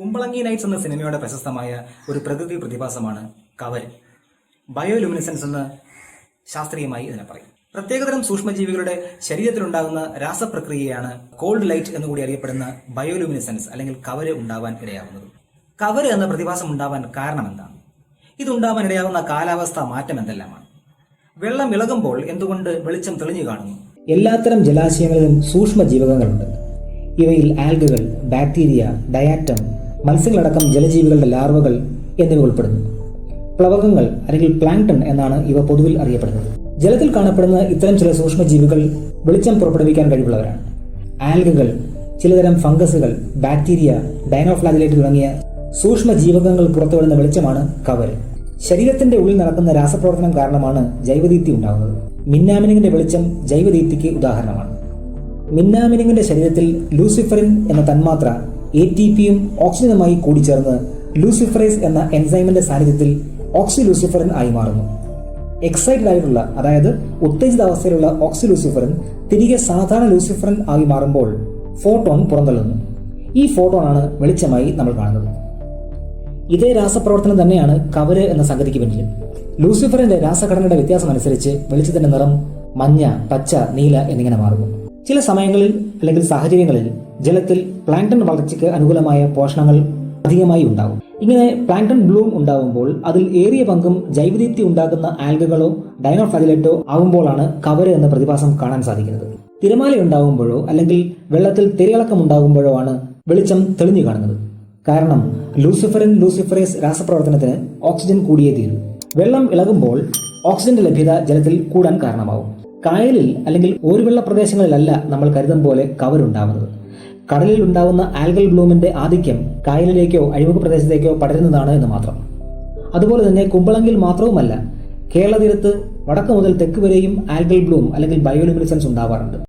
Kumbalangi nights എന്ന സിനിമയുടെ പ്രശസ്തമായ ഒരു പ്രകൃതി പ്രതിഭാസമാണ് കവൽ. ബയോലുമിനിസൻസ് എന്ന് ശാസ്ത്രീയമായി ഇതിനെ പറയും. പ്രത്യേകതരം സൂക്ഷ്മജീവികളുടെ ശരീരത്തിലുണ്ടാകുന്ന രാസപ്രക്രിയയാണ് കോൾഡ് ലൈറ്റ് എന്നുകൂടി അറിയപ്പെടുന്ന ബയോലുമിനിസൻസ് അല്ലെങ്കിൽ കവര് ഉണ്ടാവാൻ ഇടയാവുന്നത്. കവര് എന്ന പ്രതിഭാസം ഉണ്ടാവാൻ കാരണം എന്താണ്? ഇതുണ്ടാവാൻ ഇടയാവുന്ന കാലാവസ്ഥ മാറ്റം എന്തെല്ലാമാണ്? വെള്ളം ഇളകുമ്പോൾ എന്തുകൊണ്ട് വെളിച്ചം തെളിഞ്ഞു കാണുന്നു? എല്ലാത്തരം ജലാശയങ്ങളിലും സൂക്ഷ്മ ജീവകങ്ങളുണ്ട് ഇവയിൽ ആൽഗകൾ ബാക്ടീരിയ ഡയാറ്റം മത്സ്യങ്ങളടക്കം ജലജീവികളുടെ ലാർവകൾ എന്നിവ ഉൾപ്പെടുന്നു. പ്ലവകങ്ങൾ അല്ലെങ്കിൽ പ്ലാങ്ടൺ എന്നാണ് ഇവ പൊതുവിൽ അറിയപ്പെടുന്നത്. ജലത്തിൽ കാണപ്പെടുന്ന ഇത്തരം ചില സൂക്ഷ്മജീവികൾ വെളിച്ചം പുറപ്പെടുവിക്കാൻ കഴിവുള്ളവരാണ്. ആൽഗകൾ ചിലതരം ഫംഗസുകൾ ബാക്ടീരിയ ഡൈനോഫ്ലാജിലേറ്റ് തുടങ്ങിയ സൂക്ഷ്മ ജീവകങ്ങൾ പുറത്തുവിടുന്ന വെളിച്ചമാണ് കവർ ശരീരത്തിന്റെ ഉള്ളിൽ നടക്കുന്ന രാസപ്രവർത്തനം കാരണമാണ് ജൈവദീപ്തി ഉണ്ടാകുന്നത്. മിന്നാമിനിങ്ങിന്റെ വെളിച്ചം ജൈവദീപ്തിക്ക് ഉദാഹരണമാണ്. മിന്നാമിനിങ്ങിന്റെ ശരീരത്തിൽ ലൂസിഫറിൻ എന്ന തന്മാത്ര എ ടി പിയും ഓക്സിജനുമായി കൂടിച്ചേർന്ന് ലൂസിഫറേസ് എന്ന എൻസൈമിന്റെ സാന്നിധ്യത്തിൽ ഓക്സി ലൂസിഫറിൻ ആയി മാറുന്നു. എക്സൈറ്റഡ് ആയിട്ടുള്ള അതായത് ഉത്തേജിത അവസ്ഥയിലുള്ള ഓക്സി ലൂസിഫറിൻ തിരികെ സാധാരണ ലൂസിഫറിൻ ആയി മാറുമ്പോൾ ഫോട്ടോൺ പുറന്തള്ളുന്നു. ഈ ഫോട്ടോൺ ആണ് വെളിച്ചമായി നമ്മൾ കാണുന്നത്. ഇതേ രാസപ്രവർത്തനം തന്നെയാണ് കവര് എന്ന സംഗതിക്ക് പിന്നിലും. ലൂസിഫറിന്റെ രാസഘടനയുടെ വ്യത്യാസം അനുസരിച്ച് വെളിച്ചത്തിന്റെ നിറം മഞ്ഞ പച്ച നീല എന്നിങ്ങനെ മാറുന്നു. ചില സമയങ്ങളിൽ അല്ലെങ്കിൽ സാഹചര്യങ്ങളിൽ ജലത്തിൽ പ്ലാങ്ടൺ വളർച്ചയ്ക്ക് അനുകൂലമായ പോഷണങ്ങൾ അധികമായി ഉണ്ടാവും. ഇങ്ങനെ പ്ലാങ്ടൺ ബ്ലൂം ഉണ്ടാവുമ്പോൾ അതിൽ ഏറിയ പങ്കും ജൈവദീപ്തി ഉണ്ടാക്കുന്ന ആൽഗകളോ ഡൈനോഫൈലറ്റോ ആവുമ്പോഴാണ് കവര് എന്ന പ്രതിഭാസം കാണാൻ സാധിക്കുന്നത്. തിരമാല ഉണ്ടാവുമ്പോഴോ അല്ലെങ്കിൽ വെള്ളത്തിൽ തിരയിളക്കം ഉണ്ടാകുമ്പോഴോ ആണ് വെളിച്ചം തെളിഞ്ഞു കാണുന്നത്. കാരണം ലൂസിഫറിൻ ലൂസിഫറേസ് രാസപ്രവർത്തനത്തിന് ഓക്സിജൻ കൂടിയേ തീരും. വെള്ളം ഇളകുമ്പോൾ ഓക്സിജന്റെ ലഭ്യത ജലത്തിൽ കൂടാൻ കാരണമാവും. കായലിൽ അല്ലെങ്കിൽ ഓരുവെള്ള പ്രദേശങ്ങളിലല്ല നമ്മൾ കരുതും പോലെ കവരുണ്ടാവുന്നത്. കടലിൽ ഉണ്ടാവുന്ന ആൽഗൽ ബ്ലൂമിന്റെ ആധിക്യം കായലിലേക്കോ അഴിമുഖ പ്രദേശത്തേക്കോ പടരുന്നതാണ് എന്ന് മാത്രം. അതുപോലെ തന്നെ കുമ്പളങ്കിൽ മാത്രവുമല്ല കേരള തീരത്ത് വടക്ക് മുതൽ തെക്ക് വരെയും ആൽഗൽ ബ്ലൂം അല്ലെങ്കിൽ ബയോലുമിനിസൻസ് ഉണ്ടാവാറുണ്ട്.